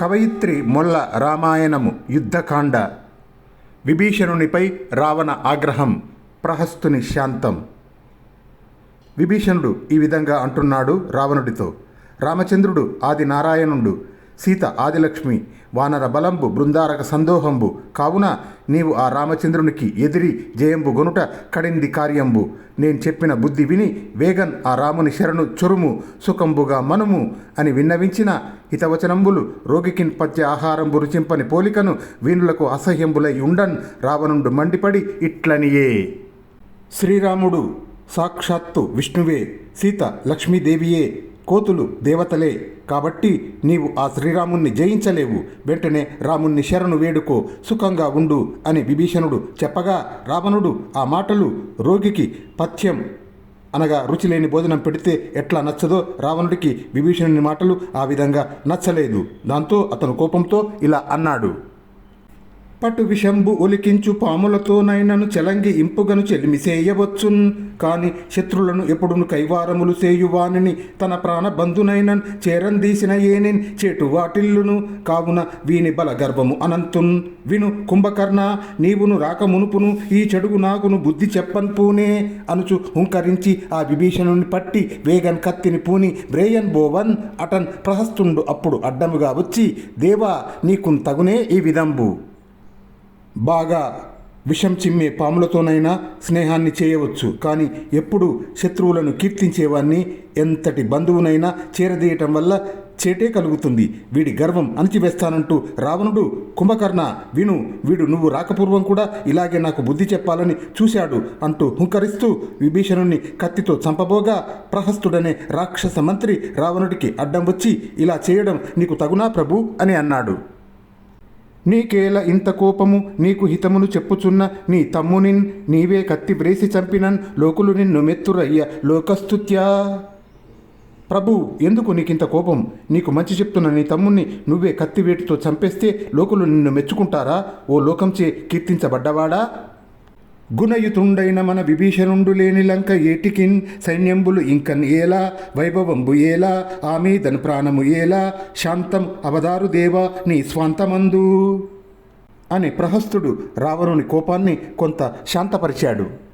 కవయిత్రి మొల్ల రామాయణము యుద్ధకాండ. విభీషణునిపై రావణ ఆగ్రహం ప్రహస్తుని శాంతం విభీషణుడు ఈ విధంగా అంటున్నాడు రావణుడితో. రామచంద్రుడు ఆది నారాయణుడు సీత ఆదిలక్ష్మి వానర బలంబు బృందారక సందోహంబు. కావున నీవు ఆ రామచంద్రునికి ఎదిరి జయంబు గొనుట కడింది కార్యంబు. నేను చెప్పిన బుద్ధి విని వేగన్ ఆ రాముని శరణు చొరుము సుఖంబుగా మనుము అని విన్నవించిన హితవచనంబులు రోగికిన్ పత్య ఆహారంబు రుచింపని పోలికను వీనులకు అసహ్యంబులై ఉండన్ రావణుండు మండిపడి ఇట్లనియే. శ్రీరాముడు సాక్షాత్తు విష్ణువే సీత లక్ష్మీదేవియే కోతులు దేవతలే. కాబట్టి నీవు ఆ శ్రీరాముణ్ణి జయించలేవు. వెంటనే రాముణ్ణి శరణు వేడుకో. సుఖంగా ఉండు అని విభీషణుడు చెప్పగా రావణుడు ఆ మాటలు రోగికి పథ్యం అనగా రుచి లేని భోజనం పెడితే ఎట్లా నచ్చదో రావణుడికి విభీషణుని మాటలు ఆ విధంగా నచ్చలేదు. దాంతో అతను కోపంతో ఇలా అన్నాడు. పటు విషంబు ఒలికించు పాములతోనైనను చెలంగి ఇంపుగను చెలిమిసేయవచ్చున్. కాని శత్రులను ఎప్పుడును కైవారములు చేయువానిని తన ప్రాణబంధునైనన్ చేరందీసిన ఏనిన్ చేటు వాటిల్లును కావున వీని బల గర్వము అనంతున్. విను కుంభకర్ణ నీవును రాక మునుపును ఈ చెడుగు నాకును బుద్ధి చెప్పన్ పూనే అనుచు హుంకరించి ఆ విభీషణుని పట్టి వేగన్ కత్తిని పూని బ్రేయన్ బోవన్ అటన్ ప్రహస్తుండు అప్పుడు అడ్డముగా వచ్చి దేవా నీకున్ తగునే ఈ విధంబు. బాగా విషం చిమ్మే పాములతోనైనా స్నేహాన్ని చేయవచ్చు. కానీ ఎప్పుడు శత్రువులను కీర్తించేవాన్ని ఎంతటి బంధువునైనా చేరదీయటం వల్ల చేటే కలుగుతుంది. వీడి గర్వం అణచివేస్తానంటూ రావణుడు కుంభకర్ణ విను వీడు నువ్వు రాకపూర్వం కూడా ఇలాగే నాకు బుద్ధి చెప్పాలని చూశాడు అంటూ హుంకరిస్తూ విభీషణుణ్ణి కత్తితో చంపబోగా ప్రహస్తుడనే రాక్షస మంత్రి రావణుడికి అడ్డం వచ్చి ఇలా చేయడం నీకు తగునా ప్రభు? అని అన్నాడు. నీకేల ఇంత కోపము నీకు హితమును చెప్పుచున్న నీ తమ్మునిన్ నీవే కత్తి బ్రేసి చంపినన్ లోకులు నిన్ను మెత్తురయ్య లోకస్తుత్యా. ప్రభు ఎందుకు నీకింత కోపం? నీకు మంచి చెప్తున్న నీ తమ్ముణ్ణి నువ్వే కత్తి వేటితో చంపేస్తే లోకులు నిన్ను మెచ్చుకుంటారా? ఓ లోకంచే కీర్తించబడ్డవాడా? గుణయుతుండైన మన విభీషణుండు లేని లంక ఏటికిన్ సైన్యంబులు ఇంకన్ ఏలా వైభవంబు ఏలా ఆమీదన్ ప్రాణము ఏలా శాంతం అవదారు దేవా నీ స్వాంతమందు. అని ప్రహస్తుడు రావణుని కోపాన్ని కొంత శాంతపరిచాడు.